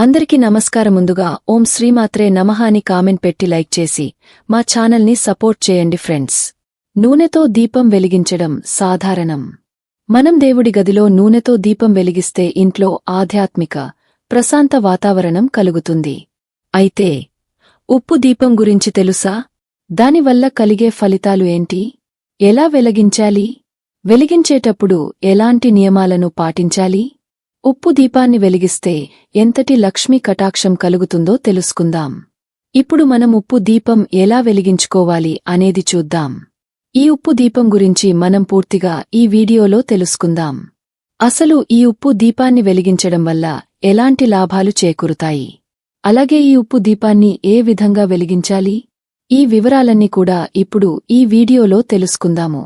అందరికీ నమస్కారం ముందుగా ఓం శ్రీమాత్రే నమః అని కామెంట్ పెట్టి లైక్ చేసి మా ఛానల్ని సపోర్ట్ చేయండి ఫ్రెండ్స్. నూనెతో దీపం వెలిగించడం సాధారణం. మనం దేవుడి గదిలో నూనెతో దీపం వెలిగిస్తే ఇంట్లో ఆధ్యాత్మిక ప్రశాంత వాతావరణం కలుగుతుంది. అయితే ఉప్పు దీపం గురించి తెలుసా? దానివల్ల కలిగే ఫలితాలు ఏంటి? ఎలా వెలిగించాలి? వెలిగించేటప్పుడు ఎలాంటి నియమాలను పాటించాలి? ఉప్పు దీపాన్ని వెలిగిస్తే ఎంతటి లక్ష్మీ కటాక్షం కలుగుతుందో తెలుసుకుందాం. ఇప్పుడు మనం ఉప్పు దీపం ఎలా వెలిగించుకోవాలి అనేది చూద్దాం. ఈ ఉప్పు దీపం గురించి మనం పూర్తిగా ఈ వీడియోలో తెలుసుకుందాం. అసలు ఈ ఉప్పు దీపాన్ని వెలిగించడం వల్ల ఎలాంటి లాభాలు చేకూరుతాయి? అలాగే ఈ ఉప్పు దీపాన్ని ఏ విధంగా వెలిగించాలి? ఈ వివరాలన్నీ కూడా ఇప్పుడు ఈ వీడియోలో తెలుసుకుందాము.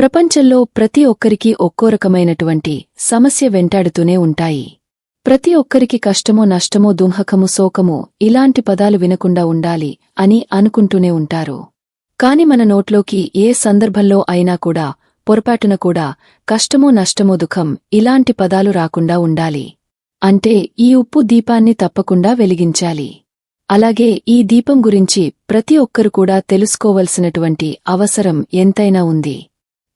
ప్రపంచంలో ప్రతి ఒక్కరికి ఒక్కో రకమైనటువంటి సమస్య వెంటాడుతూనే ఉంటాయి. ప్రతి ఒక్కరికి కష్టమో నష్టమో దుంహకము శోకము ఇలాంటి పదాలు వినకుండా ఉండాలి అని అనుకుంటూనే ఉంటారు. కాని మన నోట్లోకి ఏ సందర్భంలో అయినా కూడా పొరపాటున కూడా కష్టమో నష్టమో దుఃఖం ఇలాంటి పదాలు రాకుండా ఉండాలి. అంటే ఈ ఉప్పు దీపాన్ని తప్పకుండా వెలిగించాలి. అలాగే ఈ దీపం గురించి ప్రతి ఒక్కరు కూడా తెలుసుకోవలసినటువంటి అవసరం ఎంతైనా ఉంది.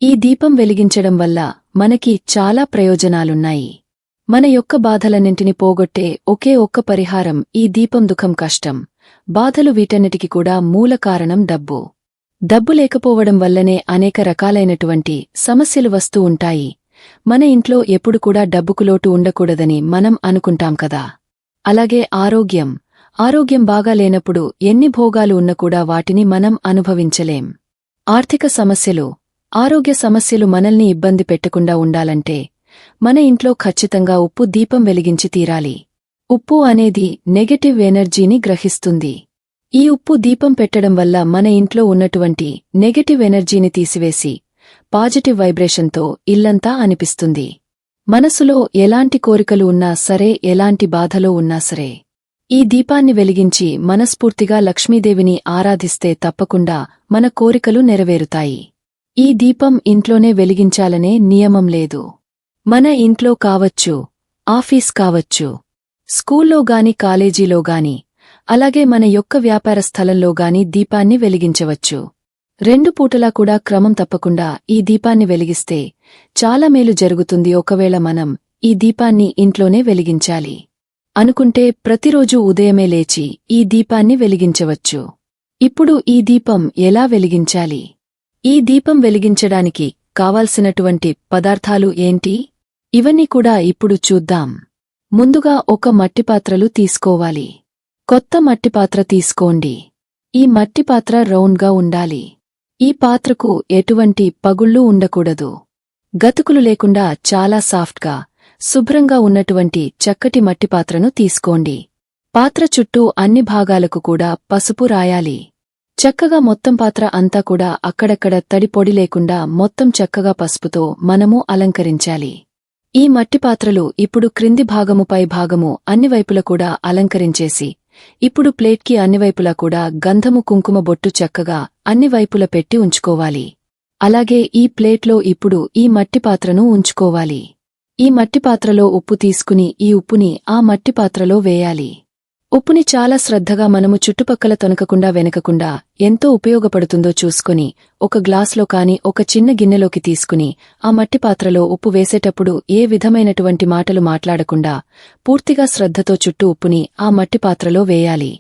ఈ దీపం వెలిగించడం వల్ల మనకి చాలా ప్రయోజనాలున్నాయి. మన యొక్క బాధలన్నింటిని పోగొట్టే ఒకే ఒక్క పరిహారం ఈ దీపం దుఃఖం కష్టం. బాధలు వీటన్నిటికి కూడా మూల కారణం డబ్బు. డబ్బు లేకపోవడం వల్లనే అనేక రకాలైనటువంటి సమస్యలు వస్తూ ఉంటాయి. మన ఇంట్లో ఎప్పుడు కూడా డబ్బుకు లోటు ఉండకూడదని మనం అనుకుంటాం కదా. అలాగే ఆరోగ్యం. ఆరోగ్యం బాగా లేనప్పుడు ఎన్ని భోగాలు ఉన్న కూడా వాటిని మనం అనుభవించలేం. ఆర్థిక సమస్యలు. ఆరోగ్య సమస్యలు మనల్ని ఇబ్బంది పెట్టకుండా ఉండాలంటే మన ఇంట్లో ఖచ్చితంగా ఉప్పు దీపం వెలిగించి తీరాలి. ఉప్పు అనేది నెగటివ్ ఎనర్జీని గ్రహిస్తుంది. ఈ ఉప్పు దీపం పెట్టడం వల్ల మన ఇంట్లో ఉన్నటువంటి నెగటివ్ ఎనర్జీని తీసివేసి పాజిటివ్ వైబ్రేషన్తో ఇల్లంతా అనిపిస్తుంది. మనసులో ఎలాంటి కోరికలు ఉన్నా సరే ఎలాంటి బాధలో ఉన్నా సరే ఈ దీపాన్ని వెలిగించి మనస్ఫూర్తిగా లక్ష్మీదేవిని ఆరాధిస్తే తప్పకుండా మన కోరికలు నెరవేరుతాయి. ఈ దీపం ఇంట్లోనే వెలిగించాలనే నియమం లేదు. మన ఇంట్లో కావచ్చు ఆఫీస్ కావచ్చు స్కూల్లో గాని కాలేజీలో గాని అలాగే మన యొక్క వ్యాపార స్థలంలో గాని దీపాన్ని వెలిగించవచ్చు. రెండు పూటలా కూడా క్రమం తప్పకుండా ఈ దీపాన్ని వెలిగిస్తే చాలా మేలు జరుగుతుంది. ఒకవేళ మనం ఈ దీపాన్ని ఇంట్లోనే వెలిగించాలి అనుకుంటే ప్రతిరోజు ఉదయమే లేచి ఈ దీపాన్ని వెలిగించవచ్చు. ఇప్పుడు ఈ దీపం ఎలా వెలిగించాలి? ఈ దీపం వెలిగించడానికి కావాల్సినటువంటి పదార్థాలు ఏంటి? ఇవన్నీ కూడా ఇప్పుడు చూద్దాం. ముందుగా ఒక మట్టిపాత్రలు తీసుకోవాలి. కొత్త మట్టిపాత్ర తీసుకోండి. ఈ మట్టిపాత్ర రౌండ్గా ఉండాలి. ఈ పాత్రకు ఎటువంటి పగుళ్ళు ఉండకూడదు. గతుకులు లేకుండా చాలా సాఫ్ట్గా శుభ్రంగా ఉన్నటువంటి చక్కటి మట్టిపాత్రను తీసుకోండి. పాత్ర చుట్టూ అన్ని భాగాలకు కూడా పసుపు రాయాలి. చక్కగా మొత్తం పాత్ర అంతా కూడా అక్కడక్కడ తడి పొడి లేకుండా మొత్తం చక్కగా పసుపుతో మనము అలంకరించాలి. ఈ మట్టి పాత్రలు ఇప్పుడు క్రింది భాగము పై భాగము అన్ని వైపుల కూడా అలంకరించేసి ఇప్పుడు ప్లేట్కి అన్ని వైపులా కూడా గంధము కుంకుమ బొట్టు చక్కగా అన్ని వైపుల పెట్టి ఉంచుకోవాలి. అలాగే ఈ ప్లేట్లో ఇప్పుడు ఈ మట్టి పాత్రను ఉంచుకోవాలి. ఈ మట్టి పాత్రలో ఉప్పు తీసుకుని ఈ ఉప్పుని ఆ మట్టి పాత్రలో వేయాలి. ఉప్పుని చాలా శ్రద్ధగా మనము చుట్టుపక్కల తొనకకుండా వెనకకుండా ఎంతో ఉపయోగపడుతుందో చూసుకుని ఒక గ్లాస్లో కాని ఒక చిన్న గిన్నెలోకి తీసుకుని ఆ మట్టి పాత్రలో ఉప్పు వేసేటప్పుడు ఏ విధమైనటువంటి మాటలు మాట్లాడకుండా పూర్తిగా శ్రద్ధతో చుట్టూ ఉప్పుని ఆ మట్టి పాత్రలో వేయాలి.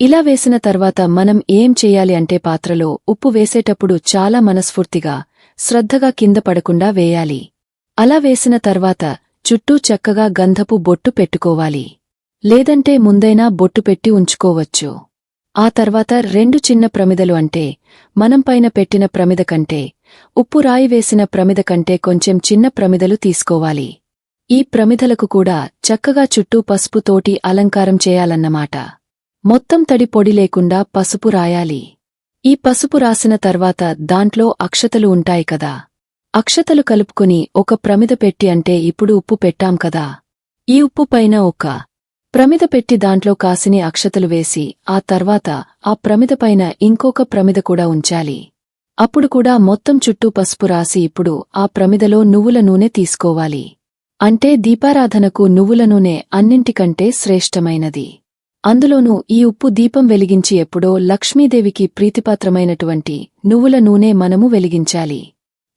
ఇలా వేసిన తర్వాత మనం ఏం చెయ్యాలి అంటే పాత్రలో ఉప్పు వేసేటప్పుడు చాలా మనస్ఫూర్తిగా శ్రద్ధగా కింద పడకుండా వేయాలి. అలా వేసిన తర్వాత చుట్టూ చక్కగా గంధపు బొట్టు పెట్టుకోవాలి. లేదంటే ముందైనా బొట్టు పెట్టి ఉంచుకోవచ్చు. ఆ తర్వాత రెండు చిన్న ప్రమిదలు అంటే మనం పైన పెట్టిన ప్రమిద కంటే ఉప్పు రాయి వేసిన ప్రమిద కంటే కొంచెం చిన్న ప్రమిదలు తీసుకోవాలి. ఈ ప్రమిదలకు కూడా చక్కగా చుట్టూ పసుపుతోటి అలంకారం చేయాలన్నమాట. మొత్తం తడి పొడి లేకుండా పసుపు రాయాలి. ఈ పసుపు రాసిన తర్వాత దాంట్లో అక్షతలు ఉంటాయి కదా. అక్షతలు కలుపుకుని ఒక ప్రమిద పెట్టి అంటే ఇప్పుడు ఉప్పు పెట్టాం కదా. ఈ ఉప్పు పైన ఒక ప్రమిద పెట్టి దాంట్లో కాసిని అక్షతలు వేసి ఆ తర్వాత ఆ ప్రమిద పైన ఇంకొక ప్రమిద కూడా ఉంచాలి. అప్పుడు కూడా మొత్తం చుట్టూ పసుపు రాసి ఇప్పుడు ఆ ప్రమిదలో నువ్వుల నూనె తీసుకోవాలి. అంటే దీపారాధనకు నువ్వుల నూనె అన్నింటికంటే శ్రేష్టమైనది. అందులోనూ ఈ ఉప్పు దీపం వెలిగించి ఎప్పుడో లక్ష్మీదేవికి ప్రీతిపాత్రమైనటువంటి నువ్వుల నూనె మనము వెలిగించాలి.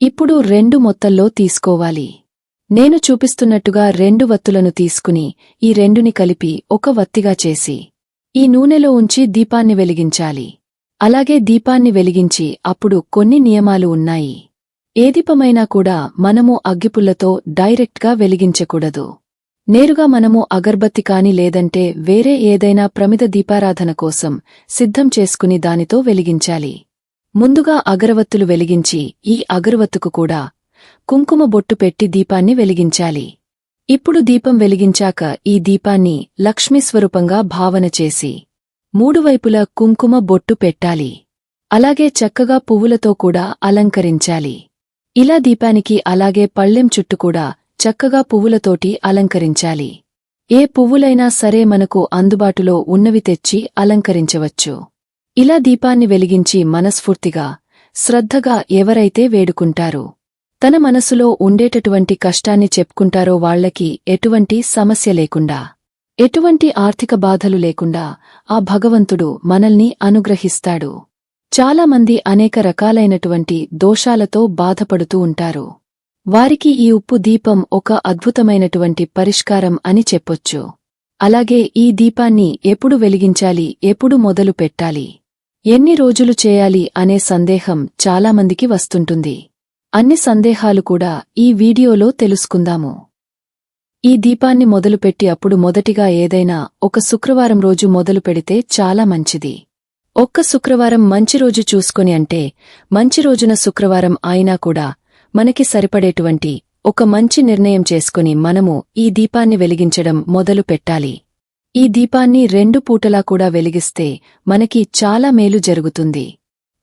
ఇప్పుడు రెండు మొత్తల్లో తీసుకోవాలి. నేను చూపిస్తున్నట్టుగా రెండు వత్తులను తీసుకుని ఈ రెండుని కలిపి ఒక వత్తిగా చేసి ఈ నూనెలో ఉంచి దీపాన్ని వెలిగించాలి. అలాగే దీపాన్ని వెలిగించి అప్పుడు కొన్ని నియమాలు ఉన్నాయి. ఏ దీపమైనా కూడా మనము అగ్గిపుల్లతో డైరెక్ట్గా వెలిగించకూడదు. నేరుగా మనము అగర్బత్తి కాని లేదంటే వేరే ఏదైనా ప్రమిద దీపారాధన కోసం సిద్ధం చేసుకుని దానితో వెలిగించాలి. ముందుగా అగరవత్తులు వెలిగించి ఈ అగరవత్తుకు కూడా కుంకుమ బొట్టు పెట్టి దీపాన్ని వెలిగించాలి. ఇప్పుడు దీపం వెలిగించాక ఈ దీపాన్ని లక్ష్మీస్వరూపంగా భావన చేసి మూడు వైపులా కుంకుమ బొట్టు పెట్టాలి. అలాగే చక్కగా పువ్వులతో కూడా అలంకరించాలి. ఇలా దీపానికి అలాగే పళ్ళెం చుట్టు కూడా చక్కగా పువ్వులతోటి అలంకరించాలి. ఏ పువ్వులైనా సరే మనకు అందుబాటులో ఉన్నవి తెచ్చి అలంకరించవచ్చు. ఇలా దీపాన్ని వెలిగించి మనస్ఫూర్తిగా శ్రద్ధగా ఎవరైతే వేడుకుంటారో తన మనసులో ఉండేటటువంటి కష్టాన్ని చెప్పుకుంటారో వాళ్ళకి ఎటువంటి సమస్య లేకుండా. ఎటువంటి ఆర్థిక బాధలు లేకుండా ఆ భగవంతుడు మనల్ని అనుగ్రహిస్తాడు. చాలామంది అనేక రకాలైనటువంటి దోషాలతో బాధపడుతూ ఉంటారు. వారికి ఈ ఉప్పు దీపం ఒక అద్భుతమైనటువంటి పరిష్కారం అని చెప్పొచ్చు. అలాగే ఈ దీపాన్ని ఎప్పుడు వెలిగించాలి ఎప్పుడు మొదలు పెట్టాలి ఎన్ని రోజులు చేయాలి అనే సందేహం చాలామందికి వస్తుంటుంది. అన్ని సందేహాలు కూడా ఈ వీడియోలో తెలుసుకుందాము. ఈ దీపాన్ని మొదలుపెట్టి అప్పుడు మొదటిగా ఏదైనా ఒక శుక్రవారం రోజు మొదలు పెడితే చాలా మంచిది. ఒక్క శుక్రవారం మంచి రోజు చూసుకొని అంటే మంచి రోజున శుక్రవారం అయినా కూడా మనకి సరిపడేటువంటి ఒక మంచి నిర్ణయం చేసుకుని మనము ఈ దీపాన్ని వెలిగించడం మొదలు పెట్టాలి. ఈ దీపాన్ని రెండు పూటలా కూడా వెలిగిస్తే మనకి చాలా మేలు జరుగుతుంది.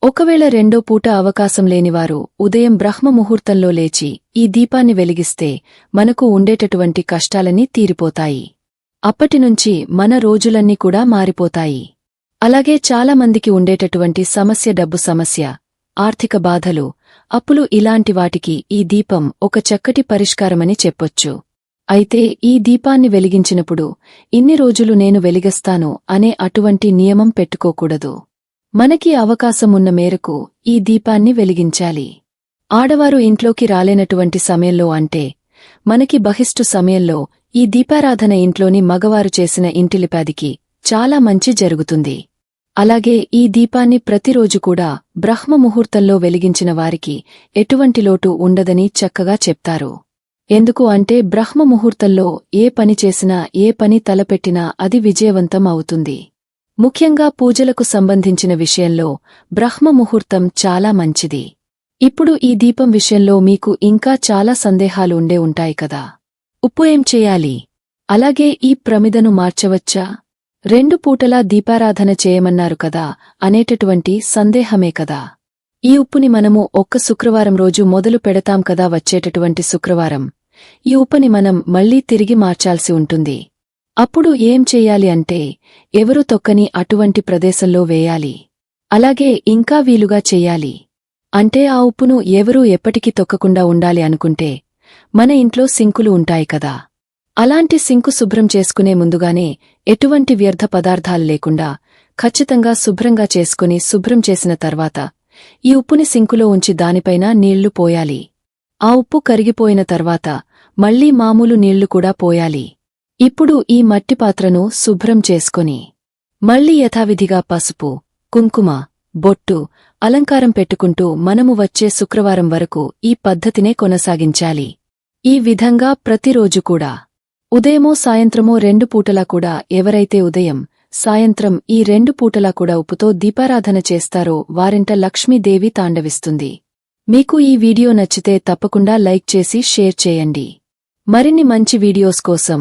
ఒకవేళ రెండో పూట అవకాశం లేనివారు ఉదయం బ్రహ్మ ముహూర్తంలో లేచి ఈ దీపాన్ని వెలిగిస్తే మనకు ఉండేటటువంటి కష్టాలన్నీ తీరిపోతాయి. అప్పటినుంచి మన రోజులన్నీ కూడా మారిపోతాయి. అలాగే చాలామందికి ఉండేటటువంటి సమస్య డబ్బు సమస్య ఆర్థిక బాధలు అప్పులు ఇలాంటి వాటికి ఈ దీపం ఒక చక్కటి పరిష్కారమని చెప్పొచ్చు. అయితే ఈ దీపాన్ని వెలిగించినప్పుడు ఇన్ని రోజులు నేను వెలిగస్తాను అనే అటువంటి నియమం పెట్టుకోకూడదు. మనకి అవకాశమున్న మేరకు ఈ దీపాన్ని వెలిగించాలి. ఆడవారు ఇంట్లోకి రాలేనటువంటి సమయంలో అంటే మనకి బహిష్టు సమయంలో ఈ దీపారాధన ఇంట్లోని మగవారు చేసిన ఇంటిలిపాదికి చాలా మంచి జరుగుతుంది. అలాగే ఈ దీపాన్ని ప్రతిరోజు కూడా బ్రహ్మ ముహూర్తంలో వెలిగించిన వారికి ఎటువంటి లోటు ఉండదని చక్కగా చెప్తారు. ఎందుకు అంటే బ్రహ్మ ముహూర్తంలో ఏ పని చేసినా ఏ పని తలపెట్టినా అది విజయవంతం అవుతుంది. ముఖ్యంగా పూజలకు సంబంధించిన విషయంలో బ్రహ్మ ముహూర్తం చాలా మంచిది. ఇప్పుడు ఈ దీపం విషయంలో మీకు ఇంకా చాలా సందేహాలు ఉండే ఉంటాయి కదా. ఉప్పు ఏం చేయాలి? అలాగే ఈ ప్రమిదను మార్చవచ్చా? రెండు పూటలా దీపారాధన చేయమన్నారు కదా అనేటటువంటి సందేహమే కదా. ఈ ఉప్పుని మనము ఒక్క శుక్రవారం రోజు మొదలు పెడతాం కదా వచ్చేటటువంటి శుక్రవారం. ఈ ఉప్పుని మనం మళ్ళీ తిరిగి మార్చాల్సి ఉంటుంది. అప్పుడు ఏం చెయ్యాలి అంటే ఎవరు తొక్కని అటువంటి ప్రదేశంలో వేయాలి? అలాగే ఇంకా వీలుగా చెయ్యాలి అంటే ఆ ఉప్పును ఎవరూ ఎప్పటికీ తొక్కకుండా ఉండాలి అనుకుంటే మన ఇంట్లో సింకులు ఉంటాయి కదా. అలాంటి సింకు శుభ్రం చేసుకునే ముందుగానే ఎటువంటి వ్యర్థ పదార్థాలు లేకుండా ఖచ్చితంగా శుభ్రంగా చేసుకుని శుభ్రం చేసిన తర్వాత ఈ ఉప్పుని సింకులో ఉంచి దానిపైన నీళ్ళు పోయాలి. ఆ ఉప్పు కరిగిపోయిన తర్వాత మళ్ళీ మామూలు నీళ్ళు కూడా పోయాలి. ఇప్పుడు ఈ మట్టి పాత్రను శుభ్రం చేసుకొని మళ్ళీ యథావిధిగా పసుపు కుంకుమ బొట్టు అలంకారం పెట్టుకుంటూ మనము వచ్చే శుక్రవారం వరకు ఈ పద్ధతినే కొనసాగించాలి. ఈ విధంగా ప్రతిరోజు కూడా. ఉదయమో సాయంత్రమో రెండు పూటలా కూడా ఎవరైతే ఉదయం సాయంత్రం ఈ రెండు పూటలా కూడా ఉప్పుతో దీపారాధన చేస్తారో వారింట లక్ష్మీదేవి తాండవిస్తుంది. మీకు ఈ వీడియో నచ్చితే తప్పకుండా లైక్ చేసి షేర్ చేయండి. మరిన్ని మంచి వీడియోస్ కోసం